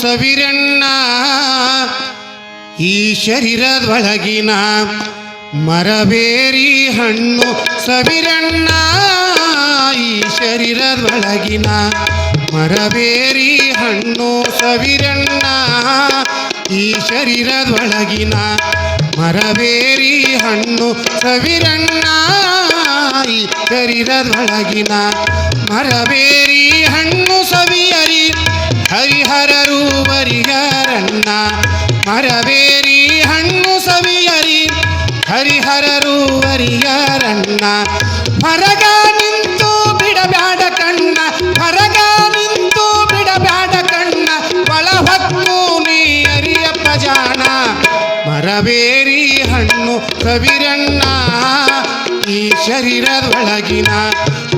ಸವಿರಣ್ಣ, ಈ ಶರೀರದೊಳಗಿನ ಮರಬೇರಿ ಹಣ್ಣು ಸವಿರಣ್ಣ, ಈ ಶರೀರದೊಳಗಿನ ಮರಬೇರಿ ಹಣ್ಣು ಸವಿರಣ್ಣ, ಈ ಶರೀರದೊಳಗಿನ ಮರಬೇರಿ ಹಣ್ಣು ಸವಿರಣ್ಣ, ಈ ಶರೀರದೊಳಗಿನ ಮರಬೇರಿ ವರಿಹರಣ್ಣ ಮರವೇರಿ ಹಣ್ಣು ಸವಿಯರಿ ಹರಿಹರರು ವರಿಹರಣ್ಣ ಹೊರಗ ನಿಂತು ಬಿಡಬ್ಯಾಡ ಕಣ್ಣ ಮರಗ ನಿಂತು ಬಿಡಬ್ಯಾಡ ಕಣ್ಣ ಒಳ ಹೊತ್ತು ನೀ ಅರಿಯಪ್ಪ ಜಾಣ ಮರಬೇರಿ ಹಣ್ಣು ಕವಿರಣ್ಣ ಈ ಶರೀರದೊಳಗಿನ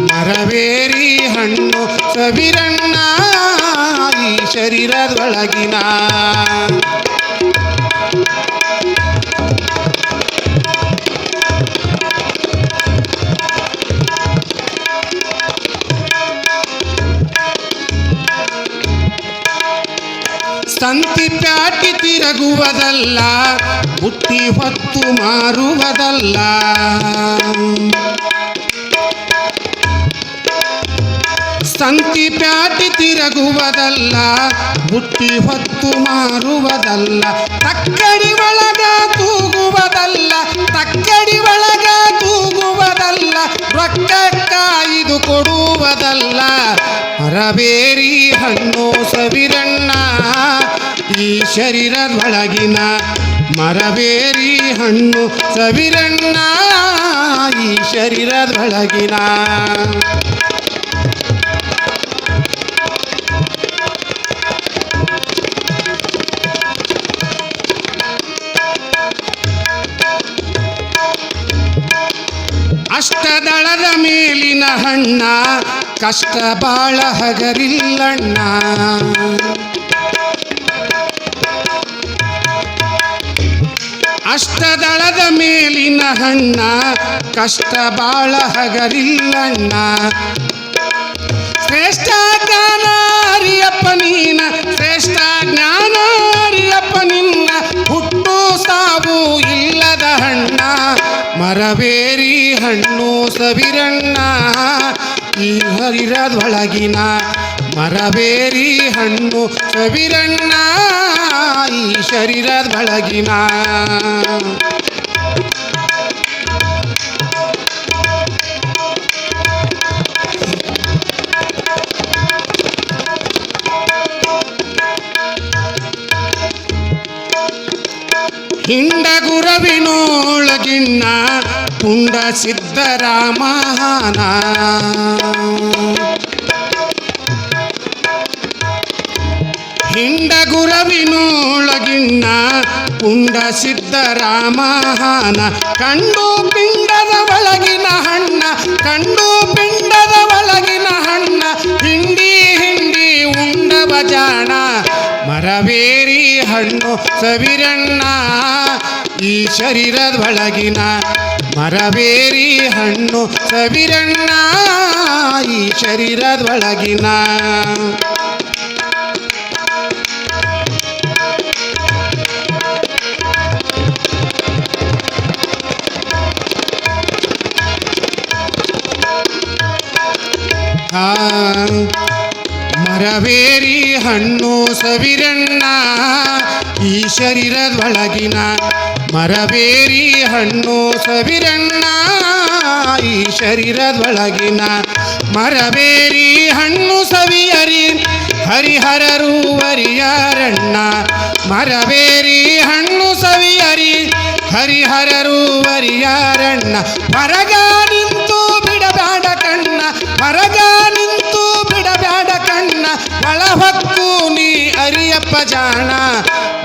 ಮರವೇರಿ ಹಣ್ಣು ಕವಿರಣ್ಣ ಶರೀರದೊಳಗಿನ ಸಂತಿ ಪ್ಯಾಟಿ ತಿರುಗುವುದಲ್ಲ ಬುಟ್ಟಿ ಹೊತ್ತು ಮಾರುವುದಲ್ಲ. ಸಂತಿ ಪ್ಯಾಟಿ ತಿರಗುವುದಲ್ಲ, ಬುಟ್ಟಿ ಹೊತ್ತು ಮಾರುವುದಲ್ಲ, ತಕ್ಕಡಿ ಒಳಗ ತೂಗುವುದಲ್ಲ, ತಕ್ಕಡಿ ಒಳಗ ತೂಗುವುದಲ್ಲ ರೊಕ್ಕ ಇದು ಕೊಡುವುದಲ್ಲ. ಮರಬೇರಿ ಹಣ್ಣು ಸವಿರಣ್ಣ, ಈ ಶರೀರದೊಳಗಿನ ಮರಬೇರಿ ಹಣ್ಣು ಸವಿರಣ್ಣ, ಈ ಶರೀರದೊಳಗಿನ ಅಷ್ಟದಳದ ಮೇಲಿನ ಹಣ್ಣ ಕಷ್ಟ ಬಾಳ ಹಗರಿಲ್ಲಣ್ಣ. ಅಷ್ಟದಳದ ಮೇಲಿನ ಹಣ್ಣ ಕಷ್ಟ ಬಾಳ ಹಗರಿಲ್ಲಣ್ಣ. ಶ್ರೇಷ್ಠ ಸವಿರಣ್ಣ ಈ ಹರಿರದೊಳಗಿನ ಮರಬೇರಿ ಹಣ್ಣು ಸವಿರಣ್ಣ ಈ ಶರೀರದೊಳಗಿನ ಹಿಂಡಗುರವಿನೋಳಗಿನ್ನ ಪುಂಡ ಸಿದ್ಧರಾಮನ ಹಿಂಡ ಗುರವಿನೋಳಗಿಣ್ಣ ಪುಂಡ ಸಿದ್ದರಾಮಹಾನ ಕಂಡು ಪಿಂಡದ ಒಳಗಿನ ಹಣ್ಣ, ಕಂಡು ಪಿಂಡದ ಒಳಗಿನ ಹಣ್ಣ, ಹಿಂಡಿ ಹಿಂಡಿ ಉಂಡವ ಜಾಣ. ಮರವೇರಿ ಹಣ್ಣು ಸವಿರಣ್ಣ. ಈ ಶರೀರದೊಳಗಿನ ಮರಬೇರಿ ಹಣ್ಣು ಸವಿರಣ್ಣ ಈ ಶರೀರದೊಳಗಿನ ಆ ಮರವೇರಿ ಹಣ್ಣು ಸವಿರಣ್ಣ, ಈ ಶರೀರದೊಳಗಿನ ಮರಬೇರಿ ಹಣ್ಣು ಸವಿರಣ್ಣ, ಈ ಶರೀರದೊಳಗಿನ ಮರಬೇರಿ ಹಣ್ಣು ಸವಿಯರಿ ಹರಿಹರರು ವರಿಯರಣ್ಣ ಮರಬೇರಿ ಹಣ್ಣು ಸವಿಯರಿ ಹರಿಹರರು ವರಿಯರಣ್ಣ ಹೊರಗ ನಿಂತು ಬಿಡಬೇಡ ಕಣ್ಣ ಹೊರಗ ಒಳ ನೀ ಅರಿಯಪ್ಪ ಜಾಣ.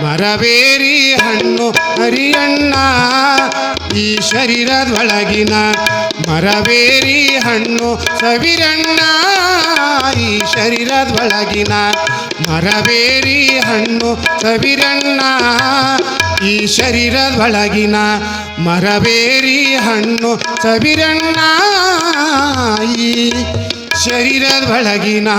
ಮರವೇರಿ ಹಣ್ಣು ಅರಿಯಣ್ಣ. ಈ ಶರೀರದೊಳಗಿನ ಮರವೇರಿ ಹಣ್ಣು ಸವಿರಣ್ಣ. ಈ ಶರೀರದೊಳಗಿನ ಮರವೇರಿ ಹಣ್ಣು ಸವಿರಣ್ಣ. ಈ ಶರೀರದೊಳಗಿನ ಮರವೇರಿ ಹಣ್ಣು ಸವಿರಣ್ಣ. ಈ ಶರೀರದೊಳಗಿನ